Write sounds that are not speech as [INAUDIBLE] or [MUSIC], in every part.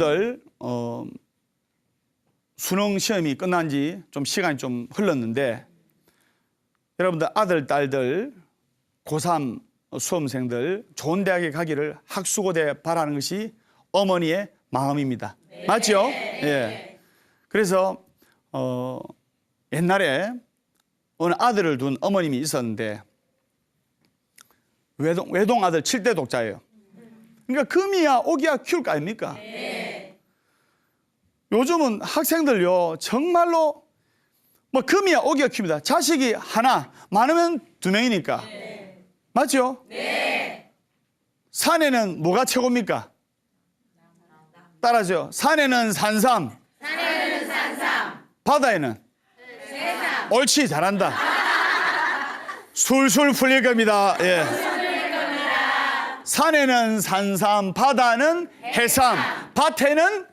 여러분들 어, 수능 시험이 끝난 지 좀 시간이 좀 흘렀는데 여러분들 아들 딸들 고3 수험생들 좋은 대학에 가기를 학수고대 바라는 것이 어머니의 마음입니다. 맞죠? 예. 그래서 어, 옛날에 어느 아들을 둔 어머님이 있었는데 외동, 외동 아들 7대 독자예요. 그러니까 금이야 오기야 키울 거 아닙니까? 요즘은 학생들요 정말로 뭐 금이야 오기야 키웁니다. 자식이 하나 많으면 두 명이니까 맞죠? 산에는 뭐가 최고입니까? 따라죠. 산에는 산삼. 산에는 산삼. 바다에는 옳지 잘한다. 술술 풀릴 겁니다. 예. 산에는 산삼, 바다는 해삼, 밭에는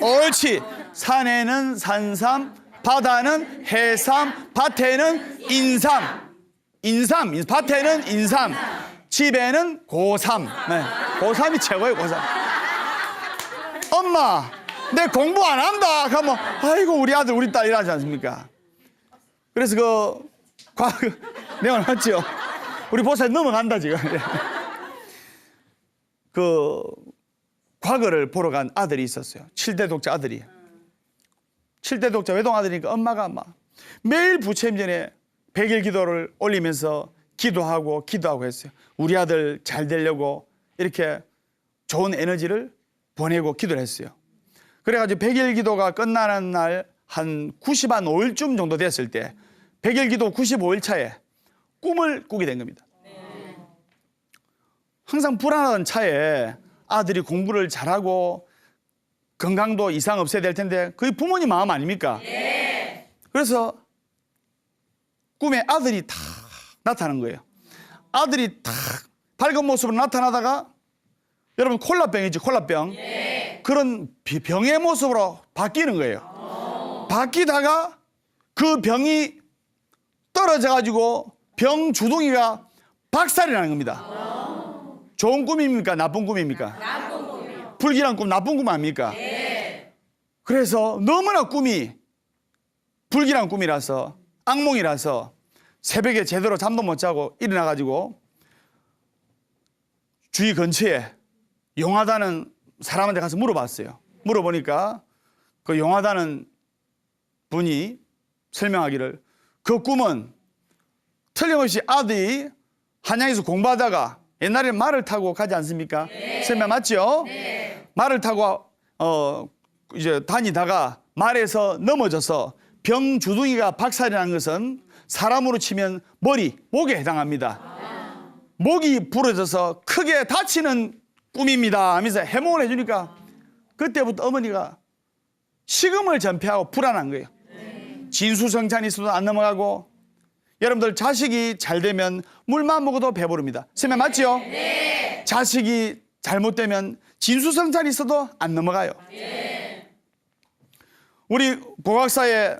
옳지. 산에는 산삼, 바다는 해삼, 밭에는 인삼. 인삼, 인- 밭에는 인삼, 집에는 고삼. 네. 고삼이 최고예요, 고삼. 엄마, 내 공부 안 한다. 그러면 아이고 우리 아들, 우리 딸 이러지 않습니까? 그래서 그 과거 [LAUGHS] 내가 맞죠? 우리 보살 넘어간다 지금. [LAUGHS] 그 과거를 보러 간 아들이 있었어요. 7대 독자 아들이. 7대 독자 외동 아들이니까 엄마가 막 매일 부처님 전에 백일 기도를 올리면서 기도하고 기도하고 했어요. 우리 아들 잘 되려고 이렇게 좋은 에너지를 보내고 기도를 했어요. 그래가지고 백일 기도가 끝나는 날 한 90 한 5일쯤 정도 됐을 때 백일 기도 95일 차에 꿈을 꾸게 된 겁니다. 항상 불안하던 차에 아들이 공부를 잘하고 건강도 이상 없어야 될 텐데 그게 부모님 마음 아닙니까? 그래서 꿈에 아들이 탁 나타나는 거예요. 아들이 탁 밝은 모습으로 나타나다가 여러분 콜라병이지 콜라병 그런 비- 병의 모습으로 바뀌는 거예요. 바뀌다가 그 병이 떨어져 가지고 병 주둥이가 박살이 나는 겁니다. 좋은 꿈입니까? 나쁜 꿈입니까? 나쁜 꿈이요. 불길한 꿈, 나쁜 꿈 아닙니까? 그래서 너무나 꿈이 불길한 꿈이라서 악몽이라서 새벽에 제대로 잠도 못 자고 일어나 가지고 주위 근처에 용하다는 사람한테 가서 물어봤어요. 물어보니까 그 용하다는 분이 설명하기를 그 꿈은 틀림없이 아들이 한양에서 공부하다가 옛날에 말을 타고 가지 않습니까? 설명 맞죠? 말을 타고 어 이제 다니다가 말에서 넘어져서 병 주둥이가 박살이 난 것은 사람으로 치면 머리, 목에 해당합니다. 목이 부러져서 크게 다치는 꿈입니다 하면서 해몽을 해주니까 그때부터 어머니가 식음을 전폐하고 불안한 거예요. 진수성찬이 있어도 안 넘어가고 여러분들 자식이 잘 되면 물만 먹어도 배부릅니다. 세면 맞죠? 자식이 잘못되면 진수성찬이 있어도 안 넘어가요. 우리 보각사의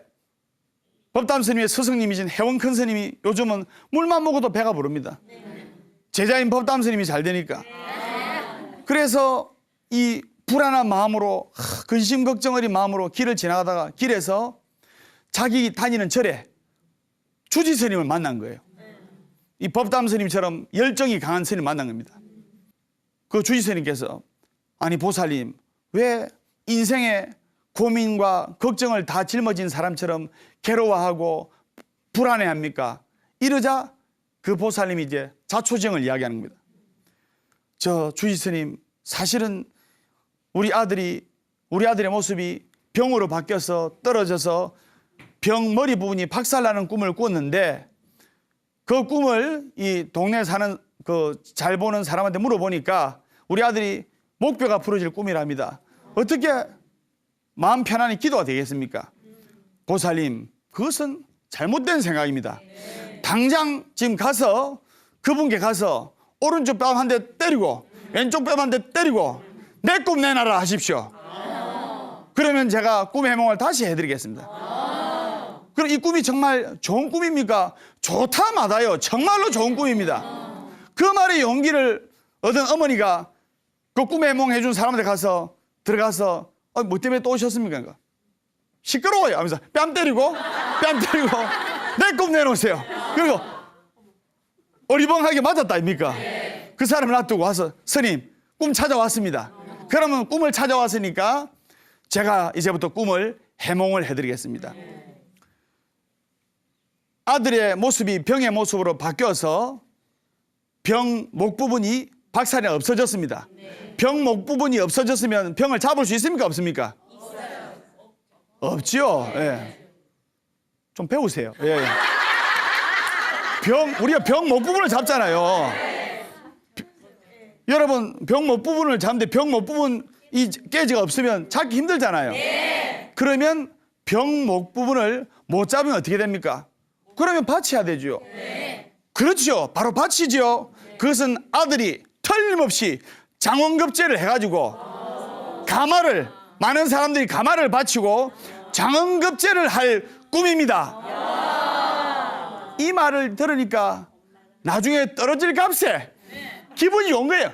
법담 스님의 스승님이신 해원 큰 스님이 요즘은 물만 먹어도 배가 부릅니다. 제자인 법담 스님이 잘 되니까. 그래서 이 불안한 마음으로 하, 근심 걱정 어린 마음으로 길을 지나가다가 길에서 자기 다니는 절에 주지 스님을 만난 거예요. 이 법담 스님처럼 열정이 강한 스님 만난 겁니다. 그 주지 스님께서 아니 보살님 왜 인생의 고민과 걱정을 다 짊어진 사람처럼 괴로워하고 불안해합니까? 이러자 그 보살님이 이제 자초정을 이야기하는 겁니다. 저 주지 스님 사실은 우리 아들이 우리 아들의 모습이 병으로 바뀌어서 떨어져서 병 머리 부분이 박살나는 꿈을 꿨는데 그 꿈을 이 동네 사는 그 잘 보는 사람한테 물어보니까 우리 아들이 목뼈가 부러질 꿈이랍니다. 어떻게 마음 편안히 기도가 되겠습니까? 보살님, 그것은 잘못된 생각입니다. 당장 지금 가서 그분께 가서 오른쪽 뺨 한 대 때리고 왼쪽 뺨 한 대 때리고 내 꿈 내놔라 하십시오. 그러면 제가 꿈의 해몽을 다시 해드리겠습니다. 그럼 이 꿈이 정말 좋은 꿈입니까? 좋다 마다요. 정말로 좋은 꿈입니다. 그 말에 용기를 얻은 어머니가 그 꿈의 해몽 해준 사람한테 가서 들어가서 어, 뭐 때문에 또 오셨습니까? 그러니까 시끄러워요 하면서 뺨 때리고 뺨 때리고 내 꿈 내놓으세요. 그리고 어리벙하게 맞았다 아닙니까? 그 사람을 놔두고 와서 스님 꿈 찾아왔습니다. 그러면 꿈을 찾아왔으니까 제가 이제부터 꿈을 해몽을 해드리겠습니다. 아들의 모습이 병의 모습으로 바뀌어서 병 목 부분이 박살이 없어졌습니다. 병 목 부분이 없어졌으면 병을 잡을 수 있습니까 없습니까? 없지요. 예. 좀 배우세요. 예. 예. 병 우리가 병 목 부분을 잡잖아요. 비- 여러분 병 목 부분을 잡는데 병 목 부분 이 깨지가 없으면 잡기 힘들잖아요. 그러면 병 목 부분을 못 잡으면 어떻게 됩니까? 그러면 받쳐야 되죠. 그렇죠. 바로 받치죠. 그것은 아들이 틀림없이 장원급제를 해가지고 가마를 많은 사람들이 가마를 바치고 장원급제를 할 꿈입니다. 이 말을 들으니까 나중에 떨어질 값에 기분이 온 거예요.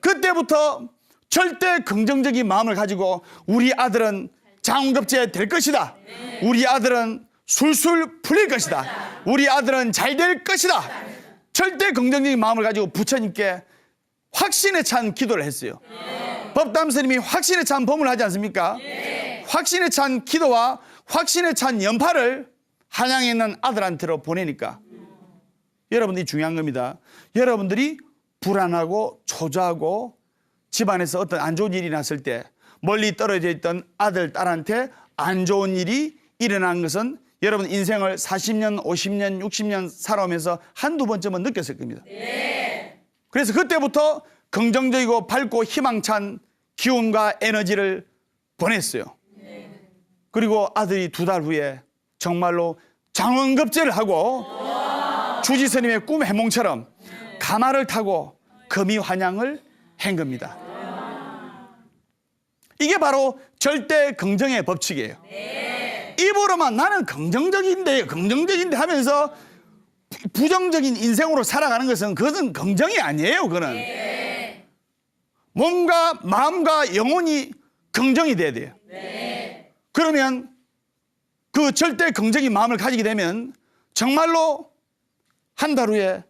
그때부터 절대 긍정적인 마음을 가지고 우리 아들은 장원급제 될 것이다. 우리 아들은 술술 풀릴 것이다. 우리 아들은 잘 될 것이다. 절대 긍정적인 마음을 가지고 부처님께 확신에 찬 기도를 했어요. 법담 스님이 확신에 찬 법을 하지 않습니까? 확신에 찬 기도와 확신에 찬 연파를 한양에 있는 아들한테로 보내니까 여러분들이 중요한 겁니다. 여러분들이 불안하고 초조하고 집안에서 어떤 안 좋은 일이 났을 때 멀리 떨어져 있던 아들, 딸한테 안 좋은 일이 일어난 것은 여러분 인생을 40년, 50년, 60년 살아오면서 한두 번쯤은 느꼈을 겁니다. 그래서 그때부터 긍정적이고 밝고 희망찬 기운과 에너지를 보냈어요. 그리고 아들이 두 달 후에 정말로 장원급제를 하고 주지 스님의 꿈 해몽처럼 가마를 타고 금이 환양을 한 겁니다. 이게 바로 절대 긍정의 법칙이에요. 입으로만 나는 긍정적인데 긍정적인데 하면서 부- 부정적인 인생으로 살아가는 것은 그것은 긍정이 아니에요. 그거는 몸과 마음과 영혼이 긍정이 돼야 돼요. 그러면 그 절대 긍정의 마음을 가지게 되면 정말로 한 달 후에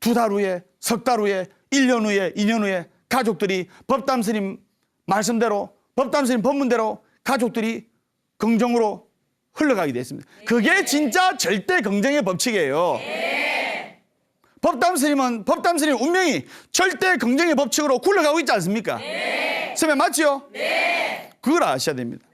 두 달 후에 석 달 후에 일 년 후에 이 년 후에 가족들이 법담 스님 말씀대로 법담 스님 법문대로 가족들이 긍정으로 흘러가게 됐습니다. 그게 진짜 절대 긍정의 법칙이에요. 법담 스님은 법담 스님 운명이 절대 긍정의 법칙으로 굴러가고 있지 않습니까? 선배 맞죠? 그걸 아셔야 됩니다.